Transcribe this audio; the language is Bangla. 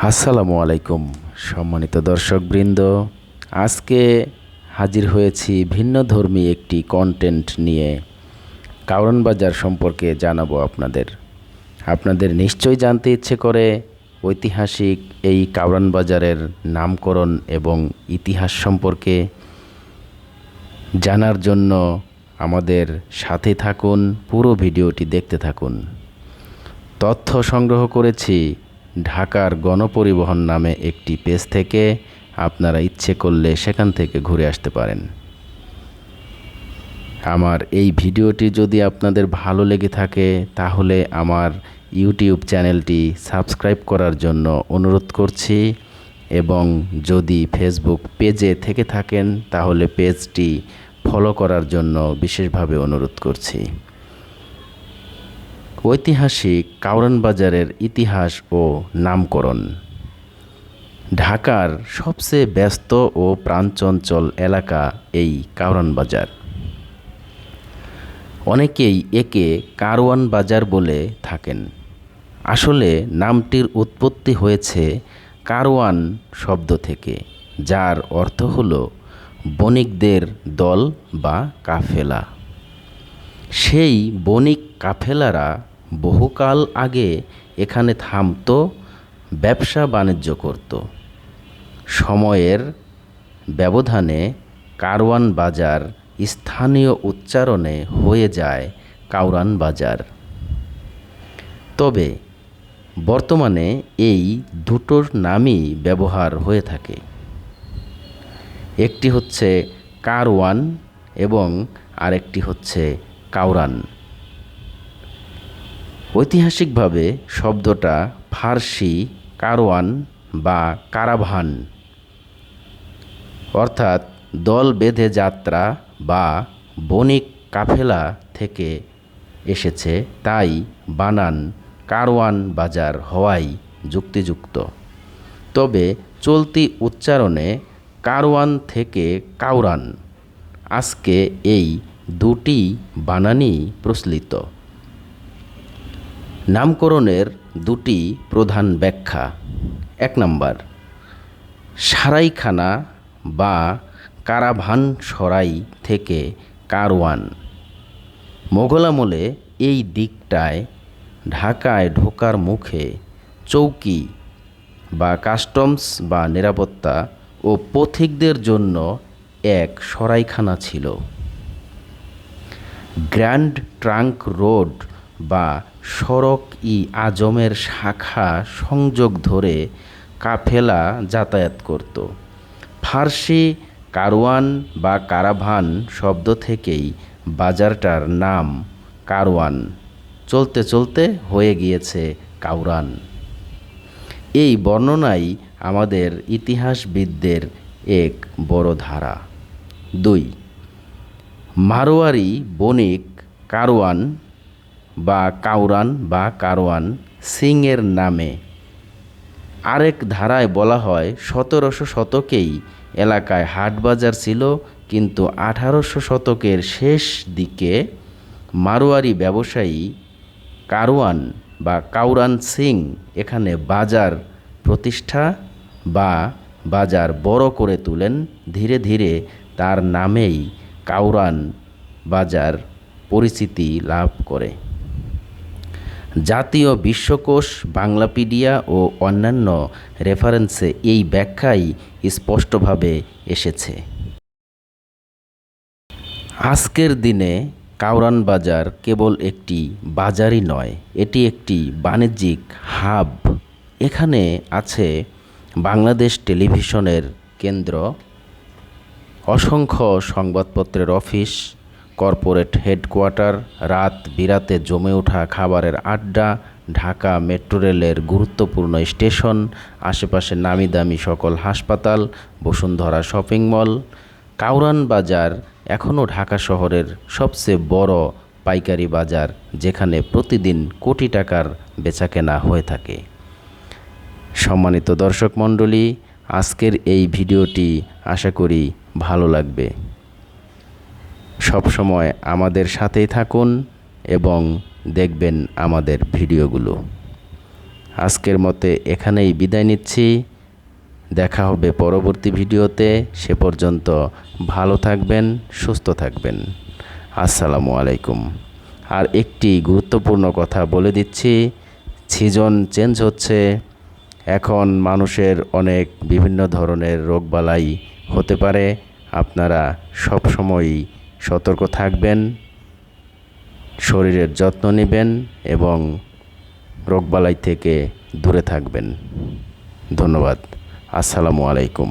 আসসালামু আলাইকুম, সম্মানিত দর্শকবৃন্দ। আজকে হাজির হয়েছি ভিন্ন ধর্মী একটি কন্টেন্ট নিয়ে। কারণ বাজার সম্পর্কে জানাব আপনাদের। আপনাদের নিশ্চয়ই জানতে ইচ্ছে করে ঐতিহাসিক এই কাউরান বাজারের নামকরণ এবং ইতিহাস সম্পর্কে। জানার জন্য আমাদের সাথে থাকুন, পুরো ভিডিওটি দেখতে থাকুন। তথ্য সংগ্রহ করেছি ঢাকার গণপরিবহন নামে একটি পেজ থেকে আপনারা ইচ্ছে করলে সেখান থেকে ঘুরে আসতে পারেন। আমার এই ভিডিওটি যদি আপনাদের ভালো লেগে থাকে, তাহলে আমার ইউটিউব চ্যানেলটি সাবস্ক্রাইব করার জন্য অনুরোধ করছি এবং যদি ফেসবুক পেজে থেকে থাকেন, তাহলে পেজটি ফলো করার জন্য বিশেষভাবে অনুরোধ করছি। ঐতিহাসিক কাউরান বাজারের ইতিহাস ও নামকরণ। ঢাকার সবচেয়ে ব্যস্ত ও প্রাণচঞ্চল এলাকা এই কাউরান বাজার অনেকেই একে কারওয়ান বাজার বলে থাকেন। আসলে নামটির উৎপত্তি হয়েছে কারওয়ান শব্দ থেকে, যার অর্থ হল বণিকদের দল বা কাফেলা। সেই বণিক কাফেলারা বহুকাল আগে এখানে থামতো, ব্যবসা বাণিজ্য করত। সময়ের ব্যবধানে কারওয়ান বাজার স্থানীয় উচ্চারণে হয়ে যায় কাউরান বাজার। তবে বর্তমানে এই দুটোর নামই ব্যবহার হয়ে থাকে। একটি হচ্ছে কারওয়ান এবং আরেকটি হচ্ছে কাউরান। ঐতিহাসিকভাবে শব্দটা ফার্সি, কারওয়ান বা কারাভান। অর্থাৎ দল বেঁধে যাত্রা বা বণিক কাফেলা থেকে এসেছে, তাই বানান কারওয়ান বাজার হওয়াই যুক্তিযুক্ত। তবে চলতি উচ্চারণে কারওয়ান থেকে কাউরান। আজকে এই দুটি বানানই প্রচলিত। নামকরণের দুটি প্রধান ব্যাখ্যা। এক নম্বর, সারাইখানা বা কারাভান সরাই থেকে কারওয়ান। মোগল আমলে এই দিকটায় ঢাকায় ঢোকার মুখে চৌকি বা কাস্টমস বা নিরাপত্তা ও পথিকদের জন্য এক সরাইখানা ছিল। গ্র্যান্ড ট্রাঙ্ক রোড বা সড়ক ই আজমের শাখা সংযোগ ধরে কাফেলা যাতায়াত করত। ফার্সি কারওয়ান বা কারাভান শব্দ থেকেই বাজারটার নাম কারওয়ান। চলতে চলতে হয়ে গিয়েছে কাউরান। এই বর্ণনাই আমাদের ইতিহাসবিদদের এক বড় ধারা। দুই, মারোয়ারি বণিক কারওয়ান বা কাউরান বা কারওয়ান সিংয়ের নামে। আরেক ধারায় বলা হয়, সতেরোশো শতকেই এলাকায় হাট বাজার ছিল, কিন্তু আঠারোশো শতকের শেষ দিকে মারোয়ারি ব্যবসায়ী কারওয়ান বা কাউরান সিং এখানে বাজার প্রতিষ্ঠা বা বাজার বড় করে তুলেন। ধীরে ধীরে তার নামেই কাউরান বাজার পরিচিতি লাভ করে। জাতীয় বিশ্বকোষ, বাংলাপিডিয়া ও অন্যান্য রেফারেন্সে এই ব্যাখ্যাই স্পষ্টভাবে এসেছে। আজকের দিনে কাউরান বাজার কেবল একটি বাজারই নয়, এটি একটি বাণিজ্যিক হাব। এখানে আছে বাংলাদেশ টেলিভিশনের কেন্দ্র, অসংখ্য সংবাদপত্রের অফিস কর্পোরেট হেডকোয়ার্টার রাত বিরাতে জমে ওঠা খাবারের আড্ডা, ঢাকা মেট্রো রেলের গুরুত্বপূর্ণ স্টেশন, আশেপাশে নামি দামি সকল হাসপাতাল, বসুন্ধরা শপিং মল, কাউরান বাজার, এখনও ঢাকা শহরের সবচেয়ে বড় পাইকারি বাজার, যেখানে প্রতিদিন কোটি টাকার বেচাকেনা হয়ে থাকে। সম্মানিত দর্শক মণ্ডলী, আজকের এই ভিডিওটি আশা করি ভালো লাগবে। সবসময় আমাদের সাথেই থাকুন এবং দেখবেন আমাদের ভিডিওগুলো। আজকের মতে এখানেই বিদায় নিচ্ছি। দেখা হবে পরবর্তী ভিডিওতে। সে পর্যন্ত ভালো থাকবেন, সুস্থ থাকবেন। আসসালামু আলাইকুম। আর একটি গুরুত্বপূর্ণ কথা বলে দিচ্ছি। সিজন চেঞ্জ হচ্ছে। এখন মানুষের অনেক বিভিন্ন ধরনের রোগবালাই হতে পারে। আপনারা সবসময়ই সতর্ক থাকবেন শরীরের যত্ন নেবেন এবং রোগবালাই থেকে দূরে থাকবেন। ধন্যবাদ। আসসালামু আলাইকুম।